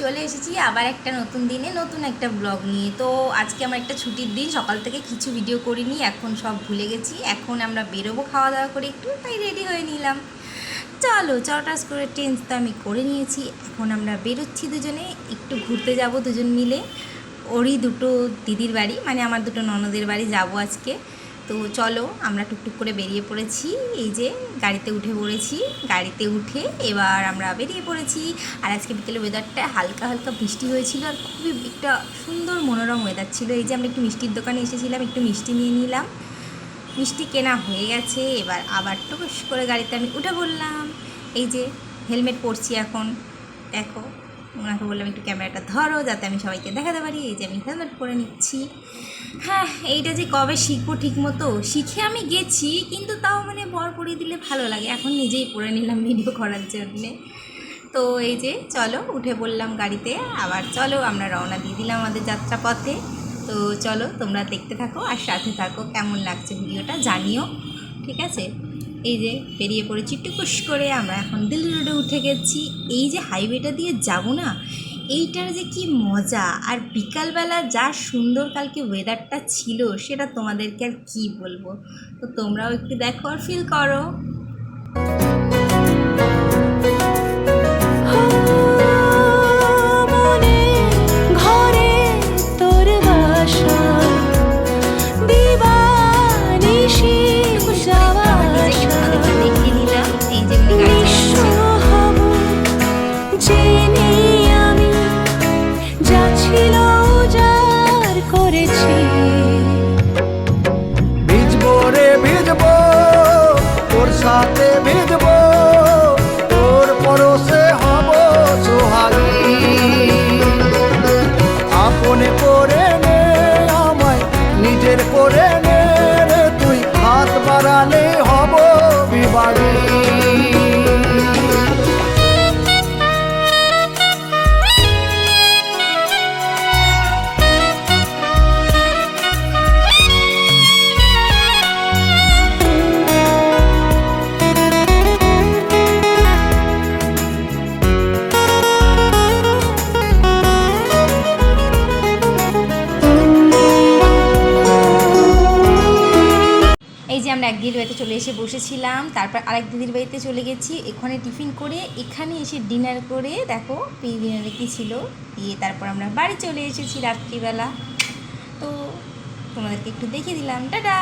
চলে এসেছি আবার একটা নতুন দিনে, নতুন একটা ব্লগ নিয়ে। তো আজকে আমার একটা ছুটির দিন, সকাল থেকে কিছু ভিডিও করিনি, এখন সব ভুলে গেছি। এখন আমরা বেরোবো খাওয়া দাওয়া করে একটু, তাই রেডি হয়ে নিলাম। চলো, চটাস করে টেন্স তো আমি করে নিয়েছি। এখন আমরা বেরোচ্ছি দুজনে, একটু ঘুরতে যাব দুজন মিলে। ওরই দুটো দিদির বাড়ি মানে আমার দুটো ননদের বাড়ি যাব আজকে। তো চলো, আমরা টুকটুক করে বেরিয়ে পড়েছি। এই যে গাড়িতে উঠে পড়েছি। গাড়িতে উঠে এবার আমরা বেরিয়ে পড়েছি। আর আজকে বিকেলে ওয়েদারটা হালকা হালকা বৃষ্টি হয়েছিল আর খুবই একটা সুন্দর মনোরম ওয়েদার ছিল। এই যে আমরা একটু মিষ্টির দোকানে এসেছিলাম, একটু মিষ্টি নিয়ে নিলাম। মিষ্টি কেনা হয়ে গেছে। এবার আবার টুকুস করে গাড়িতে আমি উঠে পড়লাম। এই যে হেলমেট পরছি এখন। দেখো ওনাকে বললাম একটু ক্যামেরাটা ধরো যাতে আমি সবাইকে দেখাতে পারি। এই যে আমি হেলমেট পরে নিচ্ছি। হ্যাঁ এইটা যে কবে শিখব ঠিক মতো শিখে আমি গেছি, কিন্তু তাও মানে বর পরিয়ে দিলে ভালো লাগে। এখন নিজেই পরে নিলাম ভিডিও করার জন্যে। তো এই যে চলো, উঠে বললাম গাড়িতে। আবার চলো, আমরা রওনা দিয়ে দিলাম আমাদের যাত্রাপথে। তো চলো, তোমরা দেখতে থাকো আর সাথে থাকো। কেমন লাগছে ভিডিওটা জানিও, ঠিক আছে? এই যে বেরিয়ে পড়েছি, টুকুস করে আমরা এখন দিল্লি রোডে উঠে গেছি। এই যে হাইওয়েটা দিয়ে যাব না, এইটার যে কি মজা। আর বিকালবেলা যা সুন্দর কালকে ওয়েদারটা ছিল, সেটা তোমাদেরকে আর কী বলব? তো তোমরাও একটু দেখো আর ফিল করো। নিজের করে এই যে আমরা এক দিদির বাড়িতে চলে এসে বসেছিলাম, তারপর আরেক দিদির বাড়িতে চলে গেছি, এখানে টিফিন করে এখানে এসে ডিনার করে দেখো এই ডিনারে কী ছিল, দিয়ে তারপর আমরা বাড়ি চলে এসেছি রাত্রিবেলা। তো তোমাদেরকে একটু দেখিয়ে দিলাম, টাটা!